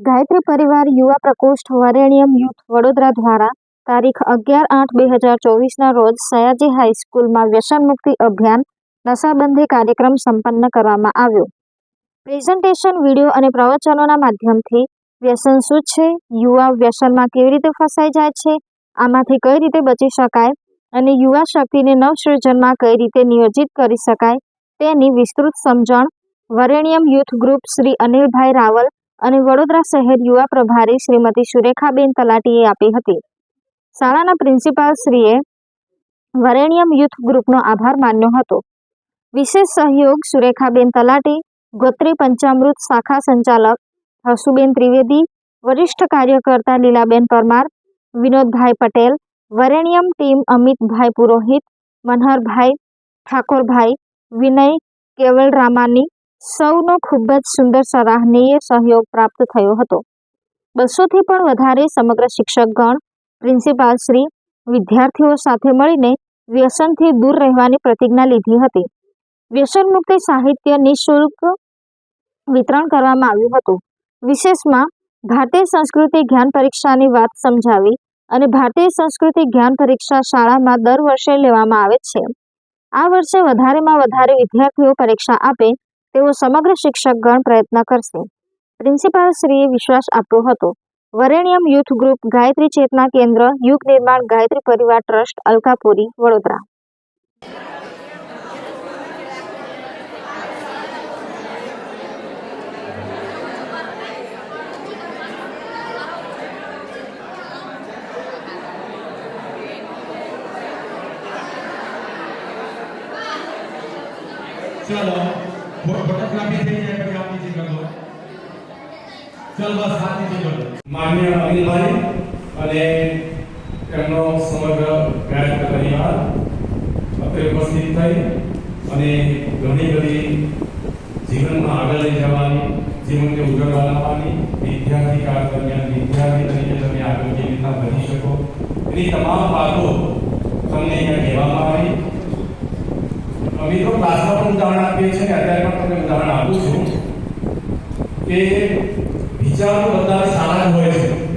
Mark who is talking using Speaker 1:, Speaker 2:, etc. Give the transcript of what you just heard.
Speaker 1: ગાયત્રી પરિવાર યુવા પ્રકોષ્ઠ વરેણ્યમ યુથ વડોદરા દ્વારા તારીખ અગિયાર આઠ બે હજાર ચોવીસના રોજ સયાજી હાઈસ્કૂલમાં વ્યસન મુક્તિ અભિયાન નશાબંધી કાર્યક્રમ સંપન્ન કરવામાં આવ્યો. પ્રેઝન્ટેશન, વીડિયો અને પ્રવચનોના માધ્યમથી વ્યસન શું છે યુવા વ્યસનમાં કેવી રીતે ફસાઈ જાય છે, આમાંથી કઈ રીતે બચી શકાય અને યુવા શક્તિને નવસર્જનમાં કઈ રીતે નિયોજિત કરી શકાય તેની વિસ્તૃત સમજણ વરેણ્યમ યુથ ગ્રુપ શ્રી અનિલભાઈ રાવલ અને વડોદરા શહેર યુવા પ્રભારી શ્રીમતી સુરેખાબેન તલાટીએ આપી હતી. શાળાના પ્રિન્સિપાલ શ્રીએ વરેણ્યમ યુથ ગ્રુપનો આભાર માન્યો હતો. વિશેષ સહયોગ સુરેખાબેન તલાટી, ગોત્રી પંચામૃત શાખા સંચાલક હસુબેન ત્રિવેદી, વરિષ્ઠ કાર્યકર્તા લીલાબેન પરમાર, વિનોદભાઈ પટેલ, વરેણ્યમ ટીમ અમિતભાઈ પુરોહિત, મનહરભાઈ ઠાકોરભાઈ, વિનય કેવલરામાની સૌનો ખૂબ જ સુંદર સરાહનીય સહયોગ પ્રાપ્ત થયો હતો. બસોથી પણ વધારે સમગ્ર શિક્ષકગણ, પ્રિન્સિપાલ શ્રી, વિદ્યાર્થીઓ સાથે મળીને વ્યસનથી દૂર રહેવાની પ્રતિજ્ઞા લીધી હતી. વ્યસન મુક્તિ સાહિત્ય નિઃશુલ્ક વિતરણ કરવામાં આવ્યું હતું. વિશેષમાં, ભારતીય સંસ્કૃતિ જ્ઞાન પરીક્ષાની વાત સમજાવી અને ભારતીય સંસ્કૃતિ જ્ઞાન પરીક્ષા શાળામાં દર વર્ષે લેવામાં આવે છે. આ વર્ષે વધારેમાં વધારે વિદ્યાર્થીઓ પરીક્ષા આપે તેવો સમગ્ર શિક્ષકગણ પ્રયત્ન કરશે. પ્રિન્સિપાલ શ્રીએ વિશ્વાસ આપ્યો હતો. વરેણ્યમ યુથ ગ્રુપ, ગાયત્રી ચેતના કેન્દ્ર, યુગ નિર્માણ, ગાયત્રી પરિવાર ટ્રસ્ટ, અલકાપુરી, વડોદરા.
Speaker 2: ચલો. ફોટોગ્રાફી અને એમનો સમગ્ર ગાયક પરિવાર અત્રે ઉપસ્થિત અને ઘણી બધી જીવનમાં આગળ લઈ જવાની, જીવનને ઉજળવા લાવવાની, વિદ્યાર્થી કાળ દરમિયાન વિદ્યાર્થી તરીકે તમે આગળ રીતના વધી શકો, એની તમામ વાતો તમને અહીંયા કહેવામાં આવી. તો ક્લાસમાં પણ ઉદાહરણ આપીએ છીએ કે અત્યારે પણ તમને ઉદાહરણ આપું છું કે વિચારો બધા સારા હોય છે.